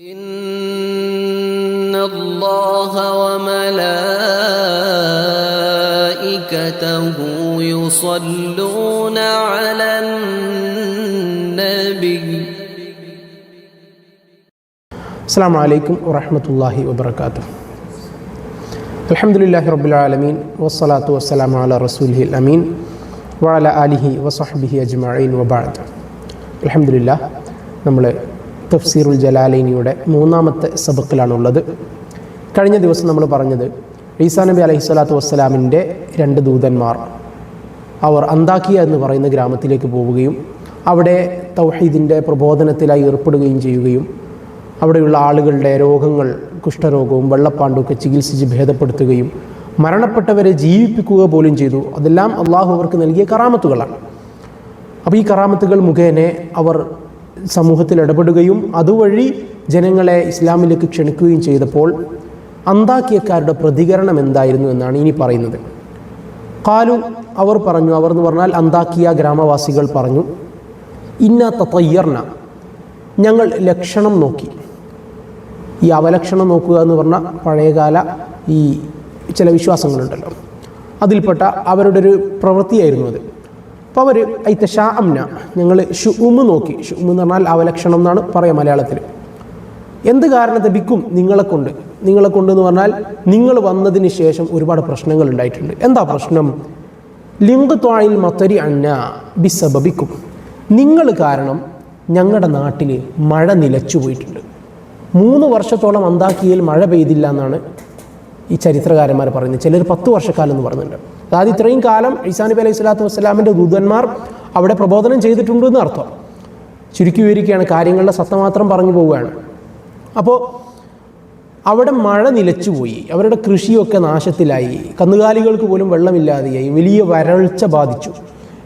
إن الله وملائكته يصلون على النبي السلام عليكم ورحمة الله وبركاته الحمد لله رب العالمين والصلاة والسلام على رسوله الأمين وعلى آله وصحبه أجمعين وبعد الحمد لله നമ്മൾ തഫ്സീറുൽ ജലാലിനിയുടെ മൂന്നാമത്തെ സബക്കിലാണുള്ളത്. കഴിഞ്ഞ ദിവസം നമ്മൾ പറഞ്ഞത് ഈസാ നബി അലൈഹി സ്വലാത്തു വസ്സലാമിന്റെ രണ്ട് ദൂതന്മാർ അവർ അന്താക്കിയ എന്ന് പറയുന്ന ഗ്രാമത്തിലേക്ക് പോവുകയും അവിടെ തൗഹീദിന്റെ പ്രബോധനത്തിലായി ഏർപ്പെടുകയും ചെയ്യുകയും അവിടെയുള്ള ആളുകളുടെ രോഗങ്ങൾ കുഷ്ഠരോഗവും വെള്ളപ്പാണ്ടുമൊക്കെ ചികിത്സിച്ച് ഭേദപ്പെടുത്തുകയും മരണപ്പെട്ടവരെ ജീവിപ്പിക്കുക പോലും ചെയ്തു. അതെല്ലാം അള്ളാഹു അവർക്ക് നൽകിയ കറാമത്തുകളാണ്. അപ്പോൾ ഈ കറാമത്തുകൾ മുഖേന അവർ സമൂഹത്തിൽ ഇടപെടുകയും അതുവഴി ജനങ്ങളെ ഇസ്ലാമിലേക്ക് ക്ഷണിക്കുകയും ചെയ്തപ്പോൾ അന്താക്കിയക്കാരുടെ പ്രതികരണം എന്തായിരുന്നു എന്നാണ് ഇനി പറയുന്നത്. കാലു അവർ പറഞ്ഞു അവർ എന്ന് പറഞ്ഞാൽ അന്താക്കിയ ഗ്രാമവാസികൾ പറഞ്ഞു ഇന്ന തയ്യർന ഞങ്ങൾ ലക്ഷണം നോക്കി. ഈ അവലക്ഷണം നോക്കുക എന്ന് പറഞ്ഞാൽ പഴയകാല ഈ ചില വിശ്വാസങ്ങളുണ്ടല്ലോ. അതിൽപ്പെട്ട അവരുടെ ഒരു പ്രവൃത്തിയായിരുന്നു അത്. അപ്പോൾ അവർ ഐത്ത ഷാ അംന ഞങ്ങൾ ഷുഉമ് നോക്കി. ഷുഉമ് എന്ന് പറഞ്ഞാൽ അവലക്ഷണം എന്നാണ് പറയുക മലയാളത്തിൽ എന്ത് കാരണത്തെ ബിക്കും നിങ്ങളെ കൊണ്ട്? നിങ്ങളെ കൊണ്ട് എന്ന് പറഞ്ഞാൽ നിങ്ങൾ വന്നതിന് ശേഷം ഒരുപാട് പ്രശ്നങ്ങൾ ഉണ്ടായിട്ടുണ്ട്. എന്താ പ്രശ്നം? ലിങ്ക് ത്വായിൽ മത്തരി അന്ന ബിസബിക്കും നിങ്ങൾ കാരണം ഞങ്ങളുടെ നാട്ടിൽ മഴ നിലച്ചു പോയിട്ടുണ്ട്. മൂന്ന് വർഷത്തോളം അന്താക്കിയിൽ മഴ പെയ്തില്ല എന്നാണ് ഈ ചരിത്രകാരന്മാർ പറയുന്നത്. ചിലർ പത്ത് വർഷക്കാലം എന്ന് പറയുന്നുണ്ട് അതായത് ഇത്രയും കാലം ഈസാനബി അലൈഹി സ്വലാത്തു വസ്സലാമിന്റെ ദൂതന്മാർ അവിടെ പ്രബോധനം ചെയ്തിട്ടുണ്ട് എന്ന് അർത്ഥം. ചുരുക്കി വിവരിക്കുകയാണ് കാര്യങ്ങളുടെ സത്ത മാത്രം പറഞ്ഞു പോവുകയാണ്. അപ്പോൾ അവിടെ മഴ നിലച്ചുപോയി അവരുടെ കൃഷിയൊക്കെ നാശത്തിലായി കന്നുകാലികൾക്ക് പോലും വെള്ളമില്ലാതെയായി വലിയ വരൾച്ച ബാധിച്ചു.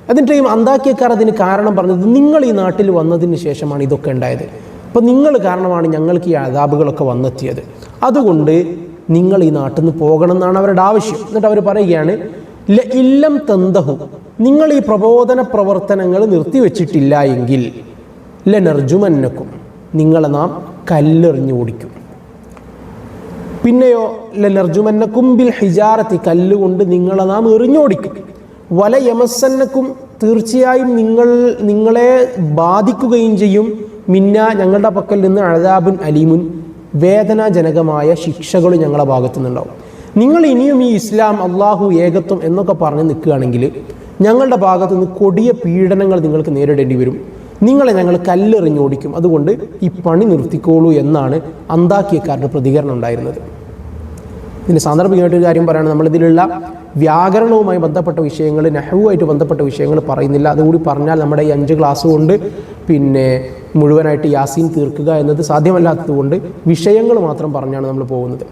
എന്നിട്ട് ഈ അന്താക്കിയക്കാർ അതിന് കാരണം പറഞ്ഞത് നിങ്ങൾ ഈ നാട്ടിൽ വന്നതിന് ശേഷമാണ് ഇതൊക്കെ ഉണ്ടായത്. അപ്പോൾ നിങ്ങൾ കാരണമാണ് ഞങ്ങൾക്ക് ഈ അതാബുകളൊക്കെ വന്നെത്തിയത്. അതുകൊണ്ട് നിങ്ങൾ ഈ നാട്ടിൽ നിന്ന് പോകണം എന്നാണ് അവരുടെ ആവശ്യം. എന്നിട്ട് അവർ പറയുകയാണ് "ല ഇല്ലം തന്തഹു നിങ്ങൾ ഈ പ്രബോധന പ്രവർത്തനങ്ങൾ നിർത്തിവെച്ചിട്ടില്ല എങ്കിൽ ലനർജുമന്നക്കും നിങ്ങളെ നാം കല്ലെറിഞ്ഞു ഓടിക്കും. പിന്നെയോ ലനർജുമന്നക്കും ബിൽ ഹിജാറത്തി കല്ലുകൊണ്ട് നിങ്ങളെ നാം എറിഞ്ഞോടിക്കും വല യമസന്നക്കും തീർച്ചയായും നിങ്ങൾ നിങ്ങളെ ബാധിക്കുകയും ചെയ്യും. മിന്ന ഞങ്ങളുടെ പക്കൽ നിന്ന് അഴതാബുൻ അലീമുൻ വേദനാജനകമായ ശിക്ഷകൾ ഞങ്ങളുടെ ഭാഗത്തു നിന്നുണ്ടാവും നിങ്ങൾ ഇനിയും ഈ ഇസ്ലാം അള്ളാഹു ഏകത്വം എന്നൊക്കെ പറഞ്ഞ് നിൽക്കുകയാണെങ്കിൽ ഞങ്ങളുടെ ഭാഗത്തു നിന്ന് കൊടിയ പീഡനങ്ങൾ നിങ്ങൾക്ക് നേരിടേണ്ടി വരും. നിങ്ങളെ ഞങ്ങൾ കല്ലെറിഞ്ഞോടിക്കും അതുകൊണ്ട് ഈ പണി നിർത്തിക്കോളൂ എന്നാണ് അന്താക്കിയക്കാരുടെ പ്രതികരണം ഉണ്ടായിരുന്നത്. ഇതിന് സാന്ദർഭികമായിട്ട് ഒരു കാര്യം പറയുകയാണ് നമ്മളിതിലുള്ള വ്യാകരണവുമായി ബന്ധപ്പെട്ട വിഷയങ്ങൾ നെഹവുമായിട്ട് ബന്ധപ്പെട്ട വിഷയങ്ങൾ പറയുന്നില്ല. അതുകൂടി പറഞ്ഞാൽ നമ്മുടെ ഈ അഞ്ച് ക്ലാസ് കൊണ്ട് പിന്നെ മുഴുവനായിട്ട് യാസീൻ തീർക്കുക എന്നത് സാധ്യമല്ലാത്തതുകൊണ്ട് വിഷയങ്ങൾ മാത്രം പറഞ്ഞാണ് നമ്മൾ പോകുന്നത്.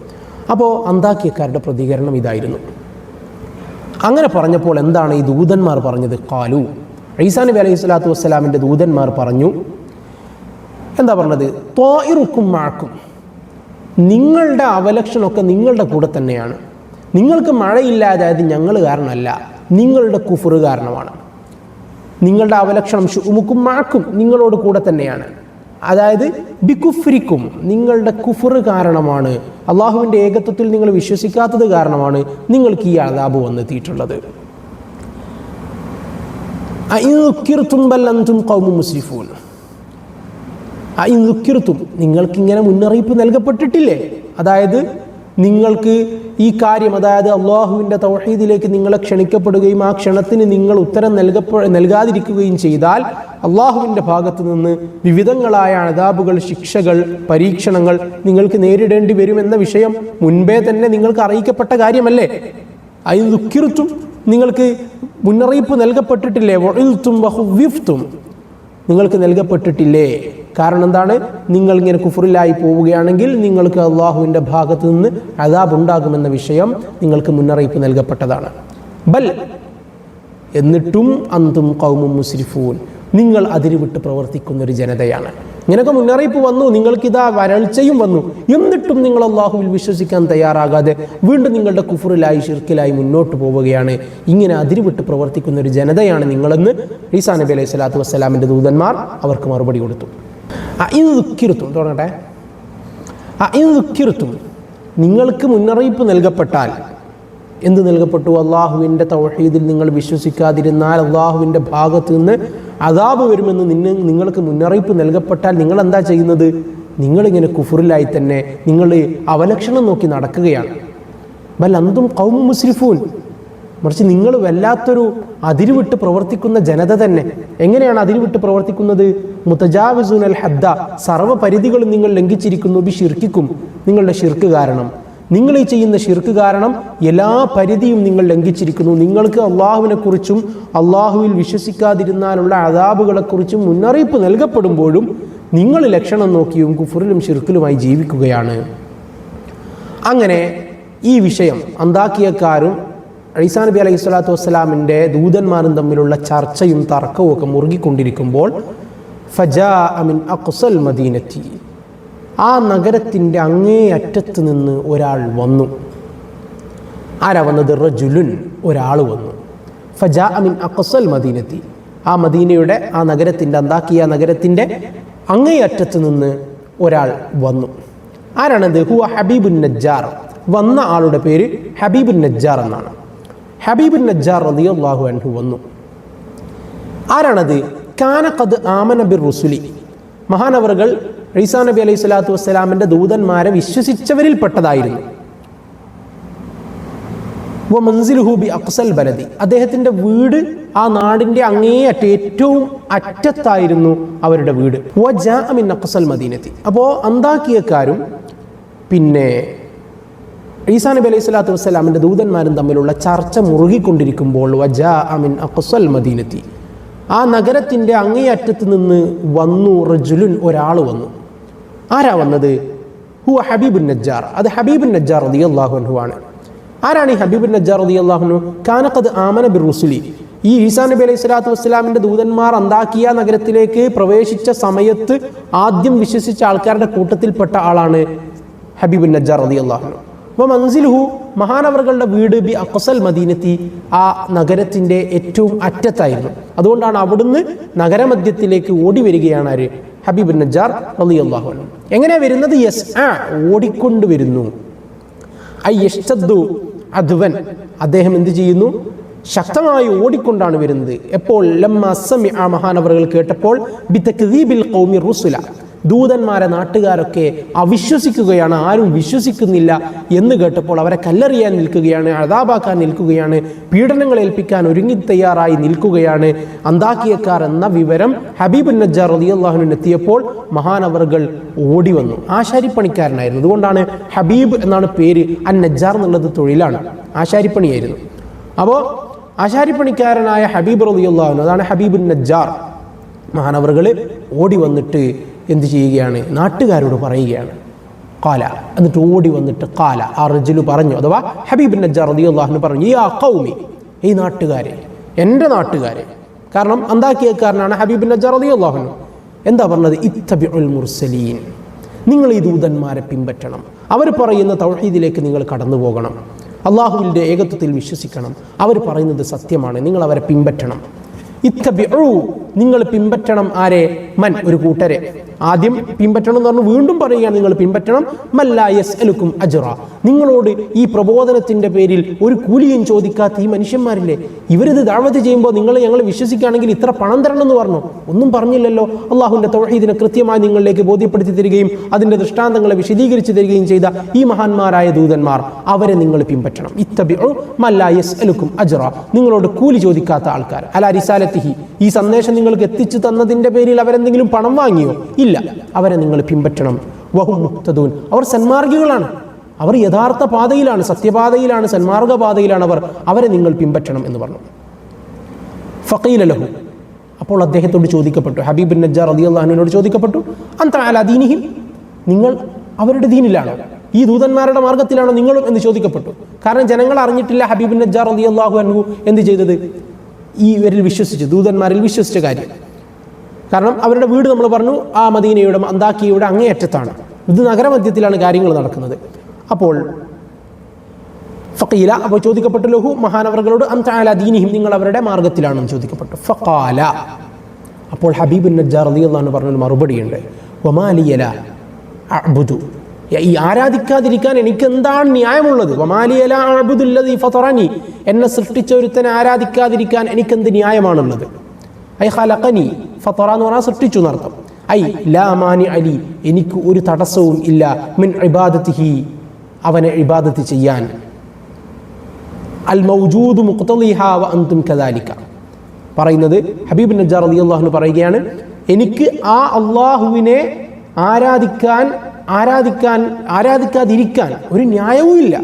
അപ്പോൾ അന്താക്കിയക്കാരുടെ പ്രതികരണം ഇതായിരുന്നു. അങ്ങനെ പറഞ്ഞപ്പോൾ എന്താണ് ഈ ദൂതന്മാർ പറഞ്ഞത്? കാലു ഈസാ നബി അലൈഹി സ്വലാത്തു വസ്സലാമിന്റെ ദൂതന്മാർ പറഞ്ഞു എന്താ പറഞ്ഞത്? തോയിറുക്കും മാക്കും നിങ്ങളുടെ അവലക്ഷണമൊക്കെ നിങ്ങളുടെ കൂടെ തന്നെയാണ്. നിങ്ങൾക്ക് മഴയില്ലാതായത് ഞങ്ങൾ കാരണമല്ല നിങ്ങളുടെ കുഫറ് കാരണമാണ്. നിങ്ങളുടെ അവലക്ഷണം ഷുമുക്കും മാക്കും നിങ്ങളോട് കൂടെ തന്നെയാണ്. അതായത് ബിക്കുഫ്രിക്കും നിങ്ങളുടെ കുഫറ് കാരണമാണ്. അള്ളാഹുവിന്റെ ഏകത്വത്തിൽ നിങ്ങൾ വിശ്വസിക്കാത്തത് കാരണമാണ് നിങ്ങൾക്ക് ഈ അതാബ് വന്നെത്തിയിട്ടുള്ളത്. അയിന്നുക്കിർത്തും നിങ്ങൾക്കിങ്ങനെ മുന്നറിയിപ്പ് നൽകപ്പെട്ടിട്ടില്ലേ? അതായത് നിങ്ങൾക്ക് ഈ കാര്യം അതായത് അള്ളാഹുവിന്റെ തൗഹീദിലേക്ക് നിങ്ങളെ ക്ഷണിക്കപ്പെടുകയും ആ ക്ഷണത്തിന് നിങ്ങൾ ഉത്തരം നൽകപ്പെ നൽകാതിരിക്കുകയും ചെയ്താൽ അള്ളാഹുവിന്റെ ഭാഗത്തു നിന്ന് വിവിധങ്ങളായ അതാബുകൾ ശിക്ഷകൾ പരീക്ഷണങ്ങൾ നിങ്ങൾക്ക് നേരിടേണ്ടി വരുമെന്ന വിഷയം മുൻപേ തന്നെ നിങ്ങൾക്ക് അറിയിക്കപ്പെട്ട കാര്യമല്ലേ? അതിന് ദുഃഖിർത്തും നിങ്ങൾക്ക് മുന്നറിയിപ്പ് നൽകപ്പെട്ടിട്ടില്ലേ? വഴുത്തും വഹുവിഫ്തും നിങ്ങൾക്ക് നൽകപ്പെട്ടിട്ടില്ലേ? കാരണം എന്താണ്? നിങ്ങൾ ഇങ്ങനെ കുഫറിലായി പോവുകയാണെങ്കിൽ നിങ്ങൾക്ക് അള്ളാഹുവിന്റെ ഭാഗത്ത് നിന്ന് അതാബ് ഉണ്ടാകുമെന്ന വിഷയം നിങ്ങൾക്ക് മുന്നറിയിപ്പ് നൽകപ്പെട്ടതാണ്. ബൽ എന്നിട്ടും അന്തും കൗമും മുസ്രിഫൂൻ. നിങ്ങൾ അതിരുവിട്ട് പ്രവർത്തിക്കുന്ന ഒരു ജനതയാണ്. ഇങ്ങനെയൊക്കെ മുന്നറിയിപ്പ് വന്നു നിങ്ങൾക്കിതാ വരൾച്ചയും വന്നു. എന്നിട്ടും നിങ്ങൾ അള്ളാഹുവിൽ വിശ്വസിക്കാൻ തയ്യാറാകാതെ വീണ്ടും നിങ്ങളുടെ കുഫറിലായി ഷിർക്കിലായി മുന്നോട്ട് പോവുകയാണ്. ഇങ്ങനെ അതിരുവിട്ട് പ്രവർത്തിക്കുന്ന ഒരു ജനതയാണ് നിങ്ങളെന്ന് ഈസാ നബി അലൈഹി സ്വലാത്തു വസ്സലാമിന്റെ ദൂതന്മാർ അവർക്ക് മറുപടി കൊടുത്തു. ദുഃഖിരുത്തും. തുടങ്ങട്ടെ. ദുഃഖിർത്തും നിങ്ങൾക്ക് മുന്നറിയിപ്പ് നൽകപ്പെട്ടാൽ എന്ത് നൽകപ്പെട്ടു? അള്ളാഹുവിന്റെ തൗഹീദിൽ നിങ്ങൾ വിശ്വസിക്കാതിരുന്നാൽ അള്ളാഹുവിന്റെ ഭാഗത്ത് നിന്ന് അതാപ് വരുമെന്ന് നിന്നെ നിങ്ങൾക്ക് മുന്നറിയിപ്പ് നൽകപ്പെട്ടാൽ നിങ്ങൾ എന്താ ചെയ്യുന്നത്? നിങ്ങളിങ്ങനെ കുഫറിലായി തന്നെ നിങ്ങൾ അവലക്ഷണം നോക്കി നടക്കുകയാണ്. ബൽ അന്തും കൗം മുസ്രിഫൂൻ. മറിച്ച് നിങ്ങൾ വല്ലാത്തൊരു അതിരുവിട്ട് പ്രവർത്തിക്കുന്ന ജനത തന്നെ. എങ്ങനെയാണ് അതിരുവിട്ട് പ്രവർത്തിക്കുന്നത്? മുത്തജാവിസുൻ അൽ ഹദ്ദ സർവ പരിധികളും നിങ്ങൾ ലംഘിച്ചിരിക്കുന്നു ബി ഷിർക്കിക്കും നിങ്ങളുടെ ഷിർക്ക് കാരണം. നിങ്ങൾ ഈ ചെയ്യുന്ന ഷിർക്ക് കാരണം എല്ലാ പരിധിയും നിങ്ങൾ ലംഘിച്ചിരിക്കുന്നു. നിങ്ങൾക്ക് അള്ളാഹുവിനെ കുറിച്ചും അള്ളാഹുവിൽ വിശ്വസിക്കാതിരുന്നാലുള്ള അതാബുകളെക്കുറിച്ചും മുന്നറിയിപ്പ് നൽകപ്പെടുമ്പോഴും നിങ്ങൾ ലക്ഷണം നോക്കിയും കുഫറിലും ഷിർക്കിലുമായി ജീവിക്കുകയാണ്. അങ്ങനെ ഈ വിഷയം അന്താക്കിയക്കാരും ഐസാ നബി അലൈഹി സ്വലാത്തു വസ്സലാമിന്റെ ദൂതന്മാരും തമ്മിലുള്ള ചർച്ചയും തർക്കവും ഒക്കെ മുറുകിക്കൊണ്ടിരിക്കുമ്പോൾ ഫജാ അമിൻ അക്സൽ മദീനത്തി. ആ നഗരത്തിന്റെ അങ്ങേ അറ്റത്ത് നിന്ന് ഒരാൾ വന്നു. ആരാ വന്നത്? റജുലുൻ ഒരാൾ വന്നു. ഫജാ അമിൻ അക്സൽ മദീനത്തി. ആ മദീനയുടെ ആ നഗരത്തിന്റെ അന്താക്കിയ നഗരത്തിന്റെ അങ്ങേ അറ്റത്ത് നിന്ന് ഒരാൾ വന്നു. ആരാണത് ഹുവ ഹബീബുൻ നജ്ജാർ. വന്ന ആളുടെ പേര് ഹബീബുൻ നജ്ജാർ എന്നാണ്. ഹബീബുൻ നജ്ജാർ റളിയല്ലാഹു അൻഹു വന്നു. ആരാണത്? കാനഖദ് ആമന ബിർ റുസുലി. മഹാനവറുകൾ ഈസാ നബി അലൈഹി സ്വലാത്തു വസ്സലാമിന്റെ ദൂതന്മാരെ വിശ്വസിച്ചവരിൽപ്പെട്ടതായിരുന്നു വ മൻസിലുഹു ബി അക്സൽ ബലതി അദ്ദേഹത്തിന്റെ വീട് ആ നാടിന്റെ അങ്ങേയറ്റ ഏറ്റവും അറ്റത്തായിരുന്നു അവരുടെ വീട്. വ ജാമിൻ അക്സൽ മദീനത്തി. അപ്പോൾ അന്താക്കിയക്കാരും പിന്നെ ഈസാ നബി അലൈഹി സ്വലാത്തു വസ്സലാമിന്റെ ദൂതന്മാരും തമ്മിലുള്ള ചർച്ച മുറുകിക്കൊണ്ടിരിക്കുമ്പോൾ വജാ അമിൻ മിൻ അക്സൽ മദീനത്തി. ആ നഗരത്തിന്റെ അങ്ങേയറ്റത്ത് നിന്ന് വന്നു റജുലുൻ ഒരാൾ വന്നു. ആരാ വന്നത്? ഹു ഹബീബുൻ നജ്ജാർ. അത് ഹബീബുൻ നജ്ജാർ റളിയല്ലാഹു അൻഹു ആണ്. ആരാണ് ഈ ഹബീബുൻ നജ്ജാർ റളിയല്ലാഹു അള്ളാഹുനു കാനക്കത് ആമന ബിർ റുസുലി. ഈ ഈസാ നബി അലൈഹി സ്വലാത്തു വസ്സലാമിന്റെ ദൂതന്മാർ അന്താക്കിയ നഗരത്തിലേക്ക് പ്രവേശിച്ച സമയത്ത് ആദ്യം വിശ്വസിച്ച ആൾക്കാരുടെ കൂട്ടത്തിൽപ്പെട്ട ആളാണ് ഹബീബുൻ നജ്ജാർ റളിയല്ലാഹു അൻഹു. മൻസിലുഹു മഹാനവറുകളുടെ വീട് ബി അക്സൽ മദീനത്തി ആ നഗരത്തിന്റെ ഏറ്റവും അറ്റത്തായിരുന്നു. അതുകൊണ്ടാണ് അവിടുന്ന് നഗരമധ്യത്തിലേക്ക് ഓടി വരികയാണ് ആര്? ഹബീബ് നജാർ റളിയല്ലാഹു അൻഹു. എങ്ങനെ വരുന്നത്? യെസ് ആ ഓടിക്കൊണ്ട് വരുന്നു. ഐ യഷ്ടദ്ദു അധുവൻ അദ്ദേഹം എന്ത് ചെയ്യുന്നു? ശക്തമായി ഓടിക്കൊണ്ടാണ് വരുന്നത്. എപ്പോൾ? ലം അസമി ആ മഹാനവറുകൾ കേട്ടപ്പോൾ ബി ഖൗമി റുസുല. ദൂതന്മാരെ നാട്ടുകാരൊക്കെ അവിശ്വസിക്കുകയാണ്. ആരും വിശ്വസിക്കുന്നില്ല എന്ന് കേട്ടപ്പോൾ അവരെ കല്ലെറിയാൻ നിൽക്കുകയാണ് അതാപാക്കാൻ നിൽക്കുകയാണ് പീഡനങ്ങൾ ഏൽപ്പിക്കാൻ ഒരുങ്ങി തയ്യാറായി നിൽക്കുകയാണ്. അന്താക്കിയക്കാർ എന്ന വിവരം ഹബീബ് നജ്ജാർ റളിയല്ലാഹുവിന് എത്തിയപ്പോൾ മഹാനവറുകൾ ഓടി വന്നു ആശാരിപ്പണിക്കാരനായിരുന്നു. അതുകൊണ്ടാണ് ഹബീബ് എന്നാണ് പേര് അൻ നജ്ജാർ എന്നുള്ളത് തൊഴിലാണ്. ആശാരിപ്പണിയായിരുന്നു. അപ്പോൾ ആശാരിപ്പണിക്കാരനായ ഹബീബ് റളിയല്ലാഹു അതാണ് ഹബീബുൻ നജ്ജാർ. മഹാനവറുകൾ ഓടി വന്നിട്ട് എന്ത് ചെയ്യുകയാണ്? നാട്ടുകാരോട് പറയുകയാണ്. കാല എന്നിട്ട് ഓടി വന്നിട്ട് കാല ആ റജുലു പറഞ്ഞു അഥവാ ഹബീബ് നജ്ജാർ റളിയല്ലാഹു പറഞ്ഞു ഈ ആ കൗമി ഈ നാട്ടുകാരെ എന്റെ നാട്ടുകാരെ. കാരണം അന്താക്കിയക്കാരനാണ് ഹബീബ് നജ്ജാർ റതി അൻഹു. എന്താ പറഞ്ഞത്? ഇത്തബി ഉൽ മുർസലീൻ. നിങ്ങൾ ഈ ദൂതന്മാരെ പിൻപറ്റണം. അവർ പറയുന്ന തൗഹീദിലേക്ക് നിങ്ങൾ കടന്നു പോകണം. അള്ളാഹുവിന്റെ ഏകത്വത്തിൽ വിശ്വസിക്കണം. അവർ പറയുന്നത് സത്യമാണ്. നിങ്ങൾ അവരെ പിൻപറ്റണം. ഇത്തബിഉ നിങ്ങൾ പിൻപറ്റണം ആരെ? മൻ ഒരു കൂട്ടരെ. ആദ്യം പിൻപറ്റണം എന്ന് പറഞ്ഞു വീണ്ടും പറയുകയാണ് നിങ്ങൾ പിൻപറ്റണം. മല്ലായസ് അലുക്കും അജറ. നിങ്ങളോട് ഈ പ്രബോധനത്തിന്റെ പേരിൽ ഒരു കൂലിയും ചോദിക്കാത്ത ഈ മനുഷ്യന്മാരില്ലേ? ഇവരിത് ദാവത്ത് ചെയ്യുമ്പോൾ നിങ്ങൾ ഞങ്ങൾ വിശ്വസിക്കുകയാണെങ്കിൽ ഇത്ര പണം തരണം എന്ന് പറഞ്ഞു. ഒന്നും പറഞ്ഞില്ലല്ലോ. അള്ളാഹുവിന്റെ തൊഴീദിനെ കൃത്യമായി നിങ്ങളിലേക്ക് ബോധ്യപ്പെടുത്തി തരികയും അതിന്റെ ദൃഷ്ടാന്തങ്ങളെ വിശദീകരിച്ചു തരികയും ചെയ്ത ഈ മഹാന്മാരായ ദൂതന്മാർ അവരെ നിങ്ങൾ പിൻപറ്റണം. ഇത്തബിഒ മല്ലായസ് അലുക്കും അജറ. നിങ്ങളോട് കൂലി ചോദിക്കാത്ത ആൾക്കാർ. അല റിസാലത്തിഹി. ഈ സന്ദേശം നിങ്ങൾക്ക് എത്തിച്ചു തന്നതിന്റെ പേരിൽ അവരെന്തെങ്കിലും പണം വാങ്ങിയോ? ഇല്ല. അവരെ നിങ്ങൾ പിൻപറ്റണം. വഹു മുക്തദൂൻ അവർ സന്മാർഗികളാണ്. അവർ യഥാർത്ഥ പാതയിലാണ് സത്യപാതയിലാണ് സന്മാർഗ പാതയിലാണ് അവർ. അവരെ നിങ്ങൾ പിൻപറ്റണം എന്ന് പറഞ്ഞു. ഫക്കീലലഹു അപ്പോൾ അദ്ദേഹത്തോട് ചോദിക്കപ്പെട്ടു. ഹബീബ് നജ്ജാർ അലി അള്ളഹാനുവിനോട് ചോദിക്കപ്പെട്ടു. അന്ത അല ദീനിഹിം? നിങ്ങൾ അവരുടെ ദീനിലാണോ? ഈ ദൂതന്മാരുടെ മാർഗത്തിലാണോ നിങ്ങളും എന്ന് ചോദിക്കപ്പെട്ടു. കാരണം ജനങ്ങൾ അറിഞ്ഞിട്ടില്ല ഹബീബ് നജ്ജാർ അലി അള്ളാഹു അൻഹു എന്ത് ചെയ്തത്? ഈ ഇവരിൽ വിശ്വസിച്ചു ദൂതന്മാരിൽ വിശ്വസിച്ച കാര്യം. കാരണം അവരുടെ വീട് നമ്മൾ പറഞ്ഞു ആ മദീനയുടെ അന്താക്കിയുടെ അങ്ങേയറ്റത്താണ്. ഇത് നഗരമധ്യത്തിലാണ് കാര്യങ്ങൾ നടക്കുന്നത്. അപ്പോൾ ഫക്കീല അപ്പോൾ ചോദിക്കപ്പെട്ടു ലഹു മഹാനവറുകളോട് അന്താല ദീനിഹിം? നിങ്ങൾ അവരുടെ മാർഗത്തിലാണെന്ന് ചോദിക്കപ്പെട്ടു. ഫക്കാല അപ്പോൾ ഹബീബ് നജ്ജാർ അലി എന്നാണ് പറഞ്ഞൊരു മറുപടിയുണ്ട്. ഒമാലിയല അബുദു. ഈ ആരാധിക്കാതിരിക്കാൻ എനിക്ക് എന്താണ് ന്യായമുള്ളത് വമാലിയല അഅ്ബുദുല്ലദീ ഫറാനി എന്നെ സൃഷ്ടിച്ച ഒരുത്തനെ ആരാധിക്കാതിരിക്കാൻ എനിക്കെന്ത് ന്യായമാണുള്ളത്? ഐ ഖലഖനി. ഫതറ എന്ന് പറഞ്ഞാൽ സൃഷ്ടിച്ചു എന്നർത്ഥം. ഐ ലാ മാനി അലി എനിക്ക് ഒരു തടസ്സവും ഇല്ല. മിൻ ഇബാദത്തിഹി അവനെ ഇബാദത്ത് ചെയ്യാൻ. അൽ മൗജൂദ് അന്തും പറയുന്നത് ഹബീബ് നജാർ അലി അള്ളാഹുന് പറയുകയാണ് എനിക്ക് ആ അള്ളാഹുവിനെ ആരാധിക്കാൻ ആരാധിക്കാൻ ആരാധിക്കാതിരിക്കാൻ ഒരു ന്യായവും ഇല്ല.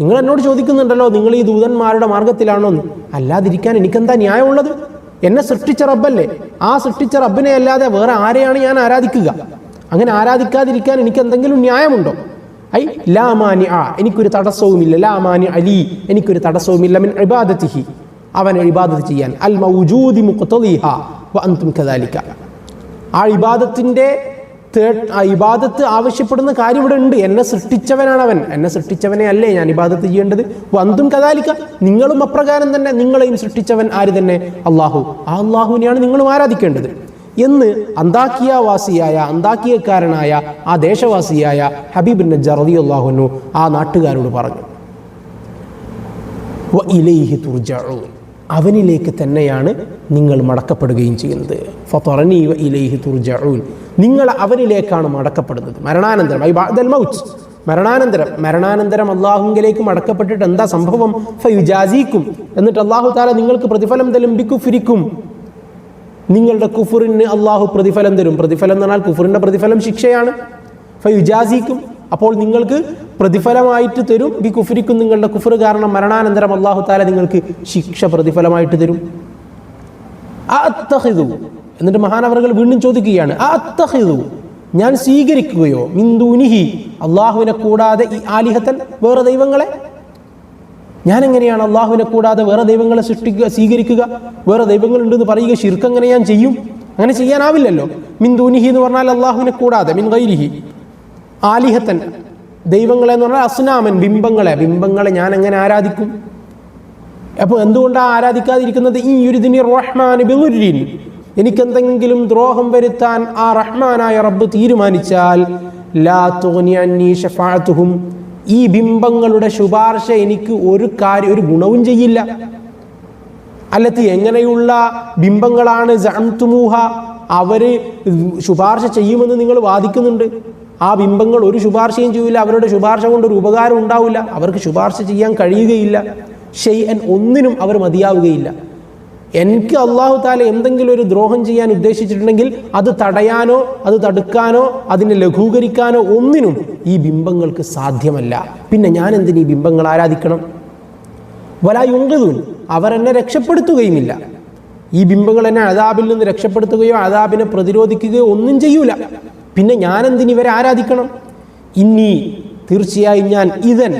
നിങ്ങൾ എന്നോട് ചോദിക്കുന്നുണ്ടല്ലോ നിങ്ങൾ ഈ ദൂതന്മാരുടെ മാർഗത്തിലാണോ അല്ലാതിരിക്കാൻ എനിക്കെന്താ ന്യായമുള്ളത്? എന്നെ സൃഷ്ടിച്ച റബ്ബല്ലേ? ആ സൃഷ്ടിച്ച റബ്ബിനെ അല്ലാതെ വേറെ ആരെയാണ് ഞാൻ ആരാധിക്കുക? അങ്ങനെ ആരാധിക്കാതിരിക്കാൻ എനിക്ക് എന്തെങ്കിലും ന്യായമുണ്ടോ? ഐ ലാമാനി ആ എനിക്കൊരു തടസ്സവുമില്ല. ലാമാനി അലി എനിക്കൊരു തടസ്സവുമില്ല. മിൻ ഇബാദത്തിഹി അവനെ ഇബാദത്ത് ചെയ്യാൻ. അൽ മൗജൂദി മുഖ്തലിഹ വ അന്തും കദാലിക. ആ ആ ഇബാദത്ത് ആവശ്യപ്പെടുന്ന കാര്യം ഇവിടെ ഉണ്ട്. എന്നെ സൃഷ്ടിച്ചവനാണ് അവൻ എന്നെ സൃഷ്ടിച്ചവനെ അല്ലേ ഞാൻ ഇബാദത്ത് ചെയ്യേണ്ടത്? വന്തും കഥാലിക്ക നിങ്ങളും അപ്രകാരം തന്നെ നിങ്ങളെയും സൃഷ്ടിച്ചവൻ ആര് തന്നെ? അള്ളാഹു. ആ അള്ളാഹുവിനെയാണ് നിങ്ങളും ആരാധിക്കേണ്ടത്. എന്ന് അന്താക്കിയവാസിയായ അന്താക്കിയക്കാരനായ ആ ദേശവാസിയായ ഹബീബ് റതി അള്ളാഹുനു ആ നാട്ടുകാരോട് പറഞ്ഞു. ഇലൈഹി തുർജഊൻ അവനിലേക്ക് തന്നെയാണ് നിങ്ങൾ മടക്കപ്പെടുകയും ചെയ്യുന്നത്. ഫറനീവ ഇലൈഹി തുർജഊൻ നിങ്ങൾ അവനിലേക്കാണ് മടക്കപ്പെടുന്നത്. മരണാനന്തരം ഐ ബഅദൽ മൗത്ത്. മരണാനന്തരം മരണാനന്തരം അള്ളാഹുങ്കിലേക്ക് മടക്കപ്പെട്ടിട്ട് എന്താ സംഭവം? ഫയുജാസിക്കും. എന്നിട്ട് അള്ളാഹു താല നിങ്ങൾക്ക് പ്രതിഫലം തരും ബിക്കുഫിരിക്കും നിങ്ങളുടെ കുഫുറിന് അള്ളാഹു പ്രതിഫലം തരും. പ്രതിഫലം എന്ന് പറഞ്ഞാൽ കുഫുറിന്റെ പ്രതിഫലം ശിക്ഷയാണ്. ഫയുജാസിക്കും അപ്പോൾ നിങ്ങൾക്ക് പ്രതിഫലമായിട്ട് തരും. ബി കുഫുരിക്കും നിങ്ങളുടെ കുഫർ കാരണം മരണാനന്തരം അള്ളാഹു താല നിങ്ങൾക്ക് ശിക്ഷ പ്രതിഫലമായിട്ട് തരും. അത്തഹിതു എന്നിട്ട് മഹാനവറുകൾ വീണ്ടും ചോദിക്കുകയാണ് അത്തഹിതു ഞാൻ സ്വീകരിക്കുകയോ? മിന്ദുനിഹി അള്ളാഹുവിനെ കൂടാതെ ഈ ആലിഹത്തൻ വേറെ ദൈവങ്ങളെ? ഞാൻ എങ്ങനെയാണ് അള്ളാഹുവിനെ കൂടാതെ വേറെ ദൈവങ്ങളെ സൃഷ്ടിക്കുക സ്വീകരിക്കുക? വേറെ ദൈവങ്ങളുണ്ടെന്ന് പറയുക ശിർക്ക് എങ്ങനെ ഞാൻ ചെയ്യും? അങ്ങനെ ചെയ്യാനാവില്ലല്ലോ. മിന്ദുനിഹി എന്ന് പറഞ്ഞാൽ അള്ളാഹുവിനെ കൂടാതെ മിൻ ഗൈരിഹി. ആലിഹത്തൻ. ദൈവങ്ങളെ എന്ന് പറഞ്ഞാൽ അസ്നാമൻ ബിംബങ്ങളെ. ബിംബങ്ങളെ ഞാൻ എങ്ങനെ ആരാധിക്കും? അപ്പോൾ എന്തുകൊണ്ടാണ് ആരാധിക്കാതിരിക്കുന്നത്? ഈ ഒരു ദിനി റഹ്മാൻ ബിളുരിൻ എനിക്കെന്തെങ്കിലും ദ്രോഹം വരുത്താൻ ആ റഹ്മാനായ റബ്ബ് തീരുമാനിച്ചാൽ ലാ തുഗ്നി ഷഫാത്തുഹും ഈ ബിംബങ്ങളുടെ ശുപാർശ എനിക്ക് ഒരു കാര്യം ഒരു ഗുണവും ചെയ്യില്ല. അല്ലത്തി എങ്ങനെയുള്ള ബിംബങ്ങളാണ് ജഅംതുമൂഹ അവർ ശുപാർശ ചെയ്യുമെന്ന് നിങ്ങൾ വാദിക്കുന്നുണ്ട്. ആ ബിംബങ്ങൾ ഒരു ശുപാർശയും ചെയ്യില്ല അവരുടെ ശുപാർശ കൊണ്ട് ഒരു ഉപകാരം ഉണ്ടാവില്ല. അവർക്ക് ശുപാർശ ചെയ്യാൻ കഴിയുകയില്ല. ഷെയ്അൻ ഒന്നിനും അവർ മതിയാവുകയില്ല. എനിക്ക് അള്ളാഹു താല എന്തെങ്കിലും ഒരു ദ്രോഹം ചെയ്യാൻ ഉദ്ദേശിച്ചിട്ടുണ്ടെങ്കിൽ അത് തടയാനോ അത് തടുക്കാനോ അതിനെ ലഘൂകരിക്കാനോ ഒന്നിനും ഈ ബിംബങ്ങൾക്ക് സാധ്യമല്ല. പിന്നെ ഞാൻ എന്തിന് ഈ ബിംബങ്ങൾ ആരാധിക്കണം? വലായുങ്കതൂൻ അവരെന്നെ രക്ഷപ്പെടുത്തുകയുമില്ല. ഈ ബിംബങ്ങൾ എന്നെ അതാബിൽ നിന്ന് രക്ഷപ്പെടുത്തുകയോ അതാബിനെ പ്രതിരോധിക്കുകയോ ഒന്നും ചെയ്യൂല. പിന്നെ ഞാൻ എന്തിന് ഇവരെ ആരാധിക്കണം? ഇനി തീർച്ചയായും ഞാൻ ഇതൻ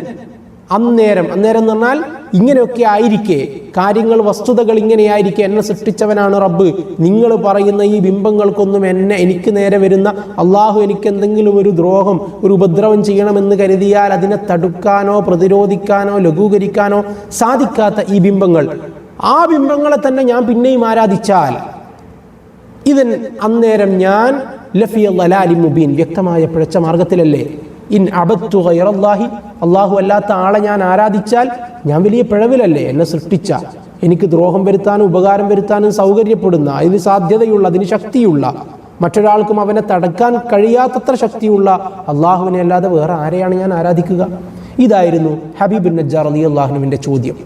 അന്നേരം അന്നേരം എന്ന് പറഞ്ഞാൽ ഇങ്ങനെയൊക്കെ ആയിരിക്കെ കാര്യങ്ങൾ വസ്തുതകൾ ഇങ്ങനെയായിരിക്കെ എന്നെ സൃഷ്ടിച്ചവനാണ് റബ്ബ്. നിങ്ങൾ പറയുന്ന ഈ ബിംബങ്ങൾക്കൊന്നും എന്നെ എനിക്ക് നേരെ വരുന്ന അള്ളാഹു എനിക്ക് എന്തെങ്കിലും ഒരു ദ്രോഹം ഒരു ഉപദ്രവം ചെയ്യണമെന്ന് കരുതിയാൽ അതിനെ തടുക്കാനോ പ്രതിരോധിക്കാനോ ലഘൂകരിക്കാനോ സാധിക്കാത്ത ഈ ബിംബങ്ങൾ. ആ ബിംബങ്ങളെ തന്നെ ഞാൻ പിന്നെയും ആരാധിച്ചാൽ ഇതൻ അന്നേരം ഞാൻ ലഫിയ ലലാലി മുബീൻ വ്യക്തമായ പിഴച്ച മാർഗത്തിലല്ലേ ഇൻ അബത്തു ഗൈറല്ലാഹി അള്ളാഹു അല്ലാത്ത ആളെ ഞാൻ ആരാധിച്ചാൽ ഞാൻ വലിയ പിഴവിലല്ലേ എന്നെ സൃഷ്ടിച്ച? എനിക്ക് ദ്രോഹം വരുത്താനും ഉപകാരം വരുത്താനും സൗകര്യപ്പെടുന്ന അതിന് സാധ്യതയുള്ള അതിന് ശക്തിയുള്ള മറ്റൊരാൾക്കും അവനെ തടക്കാൻ കഴിയാത്തത്ര ശക്തിയുള്ള അള്ളാഹുവിനെ അല്ലാതെ വേറെ ആരെയാണ് ഞാൻ ആരാധിക്കുക? ഇതായിരുന്നു ഹബീബിൻ നജ്ജാർ അലി അള്ളാഹുനുവിന്റെ ചോദ്യം.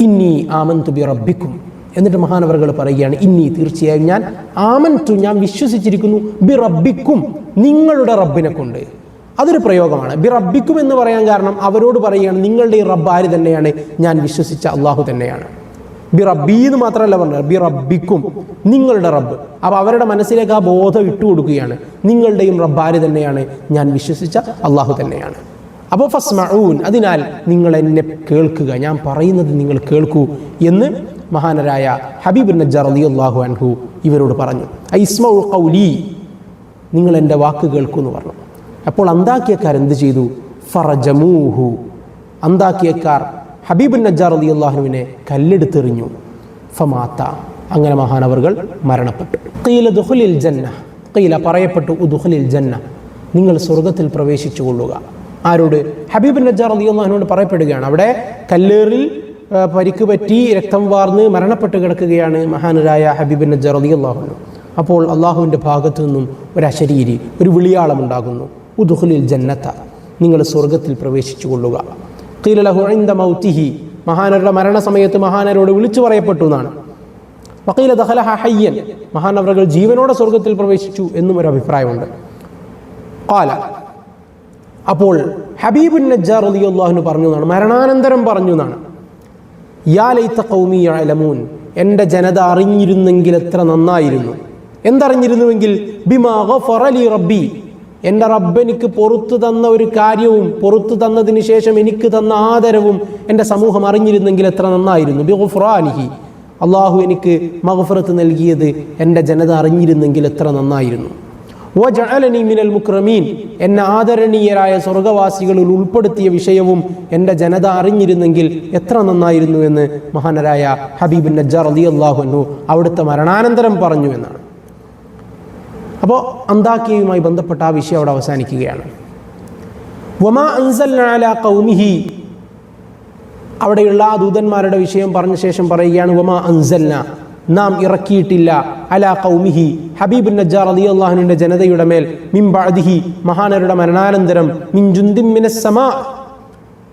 ഇന്നി ആമന്തു ബി റബ്ബിക്കും എന്നിട്ട് മഹാനവറുകൾ പറയുകയാണ് ഇന്നി തീർച്ചയായും ഞാൻ ആമൻതു ഞാൻ വിശ്വസിച്ചിരിക്കുന്നു. ബി റബ്ബിക്കും നിങ്ങളുടെ റബ്ബിനെ കൊണ്ട്. അതൊരു പ്രയോഗമാണ്. ബി റബ്ബിക്കും എന്ന് പറയാൻ കാരണം അവരോട് പറയുകയാണ് നിങ്ങളുടെ ഈ റബ്ബ് ആര് തന്നെയാണ്? ഞാൻ വിശ്വസിച്ച അള്ളാഹു തന്നെയാണ്. ബി റബ്ബി എന്ന് മാത്രമല്ല പറഞ്ഞത് ബി റബ്ബിക്കും നിങ്ങളുടെ റബ്ബ്. അപ്പോൾ അവരുടെ മനസ്സിലേക്ക് ആ ബോധം ഇട്ടു കൊടുക്കുകയാണ് നിങ്ങളുടെയും റബ്ബ് ആര് തന്നെയാണ്? ഞാൻ വിശ്വസിച്ച അള്ളാഹു തന്നെയാണ്. അപ്പോൾ ഫസ്മഊൻ അതിനാൽ നിങ്ങൾ എന്നെ കേൾക്കുക ഞാൻ പറയുന്നത് നിങ്ങൾ കേൾക്കൂ എന്ന് മഹാനരായ ഹബീബ് നജ്ജർ അലി അള്ളാഹു അൻഹു ഇവരോട് പറഞ്ഞു ഐസ്മൗ കൗലി നിങ്ങൾ എന്റെ വാക്ക് കേൾക്കൂ എന്ന് പറഞ്ഞു. അപ്പോൾ അന്താക്കിയക്കാർ എന്ത് ചെയ്തു? ഫറജമൂഹു. അന്താക്കിയക്കാർ ഹബീബ് നജ്ജാർ അലി അള്ളാഹുവിനെ കല്ലെടുത്തെറിഞ്ഞു. ഫമാത്ത. അങ്ങനെ മഹാനവറുകൾ മരണപ്പെട്ടു. ഖീല ദുഹുലിൽ ജന്ന. ഖീല പറയപ്പെട്ടു ഉദുഹുലിൽ ജന്ന. നിങ്ങൾ സ്വർഗത്തിൽ പ്രവേശിച്ചു കൊള്ളുക ആരോട്? ഹബീബ് നജ്ജാർ അലിയുള്ളഹാനോട് പറയപ്പെടുകയാണ് അവിടെ കല്ലേറിൽ പരിക്ക് പറ്റി രക്തം വാർന്ന് മരണപ്പെട്ട് കിടക്കുകയാണ് മഹാനരായ ഹബീബ് നജ്ജാർ അലിയുള്ളാഹുനു അപ്പോൾ അള്ളാഹുവിന്റെ ഭാഗത്തു നിന്നും ഒരു അശരീരി ഒരു വിളിയാളമുണ്ടാകുന്നു ഉദുഹുലിൽ ജന്നത്ത. നിങ്ങൾ സ്വർഗത്തിൽ പ്രവേശിച്ചു കൊള്ളുക. കീലഹുഴൈന്ത മൗത്തിഹി. മഹാനരുടെ മരണസമയത്ത് മഹാനരോട് വിളിച്ചു പറയപ്പെട്ടു എന്നാണ്. വക്കീല ദഹലഹ ഹയ്യൻ. മഹാനവറുകൾ ജീവനോടെ സ്വർഗത്തിൽ പ്രവേശിച്ചു എന്നും ഒരു അഭിപ്രായമുണ്ട്. കാല അപ്പോൾ ഹബീബുൻ നജ്ജാർ അലിയുള്ളാഹുന് പറഞ്ഞു എന്നാണ്. മരണാനന്തരം പറഞ്ഞു എന്നാണ്. യാ ലൈത്ത കൗമി അലമൂൻ എന്റെ ജനത അറിഞ്ഞിരുന്നെങ്കിൽ എത്ര നന്നായിരുന്നു. എന്തറിഞ്ഞിരുന്നുവെങ്കിൽ ബിമാ ഗഫറ ലി റബ്ബി എന്റെ റബ്ബെനിക്ക് പുറത്തു തന്ന ഒരു കാര്യവും പുറത്തു തന്നതിന് ശേഷം എനിക്ക് തന്ന ആദരവും എന്റെ സമൂഹം അറിഞ്ഞിരുന്നെങ്കിൽ എത്ര നന്നായിരുന്നു. ബി ഗുഫ്രാനിഹി അള്ളാഹു എനിക്ക് മഹഫറത്ത് നൽകിയത് എന്റെ ജനത അറിഞ്ഞിരുന്നെങ്കിൽ എത്ര നന്നായിരുന്നു. വജഅലനി മിനൽ മുക്രമീൻ. എന്നെ ആദരണീയരായ സ്വർഗവാസികളിൽ ഉൾപ്പെടുത്തിയ വിഷയവും എന്റെ ജനത അറിഞ്ഞിരുന്നെങ്കിൽ എത്ര നന്നായിരുന്നു എന്ന് മഹാനരായ ഹബീബ് നജ്ജാർ അലി അള്ളാഹുനു അവിടുത്തെ മരണാനന്തരം പറഞ്ഞു എന്നാണ്. അപ്പോൾ അന്താക്കിയയുമായി ബന്ധപ്പെട്ട ആ വിഷയം അവിടെ അവസാനിക്കുകയാണ്. വമാ അൻസൽ ഖൗമിഹി. അവിടെയുള്ള ആ ദൂതന്മാരുടെ വിഷയം പറഞ്ഞ ശേഷം പറയുകയാണ് വമാ അൻസൽന. നാം ഇറക്കിയിട്ടില്ല. അലാ കൗമിഹി ഹബീബ് നജ്ജാർ അലി അള്ളാഹുവിന്റെ ജനതയുടെ മേൽ മിംബാദിഹി മഹാനരുടെ മരണാനന്തരം മിൻ സമ മിനസ് സമാ.